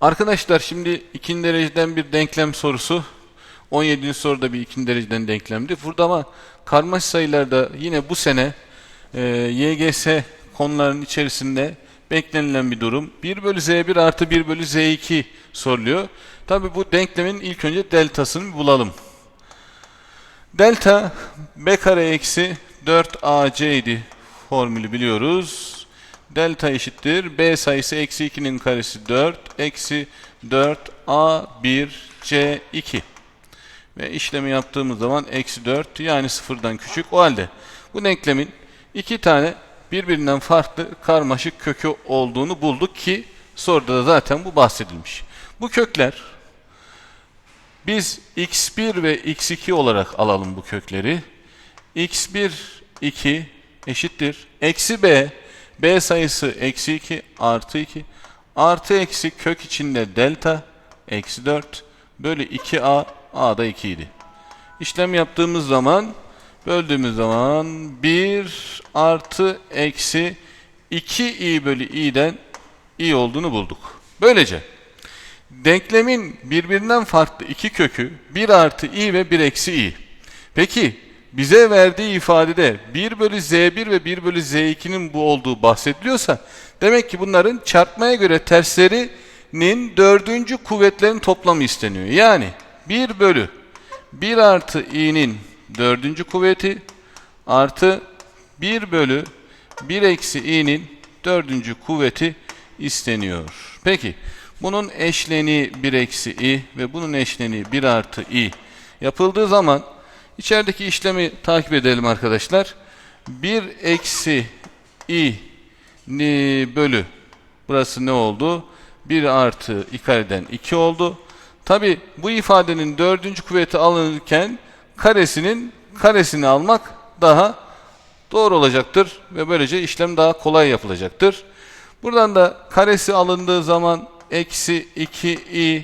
Arkadaşlar şimdi ikinci dereceden bir denklem sorusu. 17. soruda bir ikinci dereceden denklemdi. Burada ama karmaşık sayılarda yine bu sene e, YGS konularının içerisinde beklenilen bir durum. 1 bölü Z1 artı 1 bölü Z2 soruluyor. Tabi bu denklemin ilk önce deltasını bulalım. Delta B kare eksi 4AC idi formülü biliyoruz. Delta eşittir. B sayısı eksi 2'nin karesi 4. Eksi 4 A1 C2. Ve işlemi yaptığımız zaman eksi 4 yani sıfırdan küçük. O halde bu denklemin iki tane birbirinden farklı karmaşık kökü olduğunu bulduk ki soruda da zaten bu bahsedilmiş. Bu kökler biz x1 ve x2 olarak alalım bu kökleri. x1, 2 eşittir. Eksi b, b sayısı eksi 2 artı 2 artı eksi kök içinde delta eksi 4 bölü 2a, a da 2 idi. İşlem yaptığımız zaman böldüğümüz zaman 1 artı eksi 2i bölü i'den i olduğunu bulduk. Böylece Denklemin birbirinden farklı iki kökü 1 artı i ve 1 eksi i. Peki bize verdiği ifadede 1 bölü z1 ve 1 bölü z2'nin bu olduğu bahsediliyorsa demek ki bunların çarpmaya göre terslerinin dördüncü kuvvetlerin toplamı isteniyor. Yani 1 bölü 1 artı i'nin dördüncü kuvveti artı 1 bölü 1 eksi i'nin dördüncü kuvveti isteniyor. Peki bunun eşleni 1 eksi i ve bunun eşleni 1 artı i yapıldığı zaman içerideki işlemi takip edelim arkadaşlar. 1 eksi i bölü burası ne oldu? 1 artı i kareden 2 oldu. Tabi bu ifadenin dördüncü kuvveti alınırken karesinin karesini almak daha doğru olacaktır ve böylece işlem daha kolay yapılacaktır. Buradan da karesi alındığı zaman eksi 2i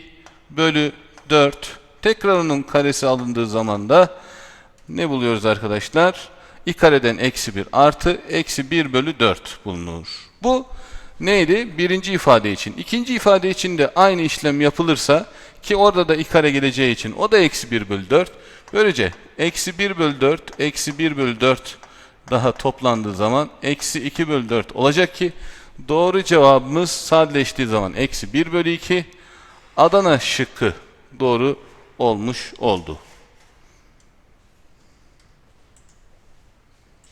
bölü 4 tekrar onun karesi alındığı zaman da ne buluyoruz arkadaşlar? i kareden eksi 1 artı eksi 1 bölü 4 bulunur. Bu neydi? Birinci ifade için. İkinci ifade için de aynı işlem yapılırsa ki orada da i kare geleceği için o da eksi 1 bölü 4. Böylece eksi 1 bölü 4 eksi 1 bölü 4 daha toplandığı zaman eksi 2 bölü 4 olacak ki Doğru cevabımız sadeleştiği zaman eksi 1 bölü 2. Adana şıkkı doğru olmuş oldu.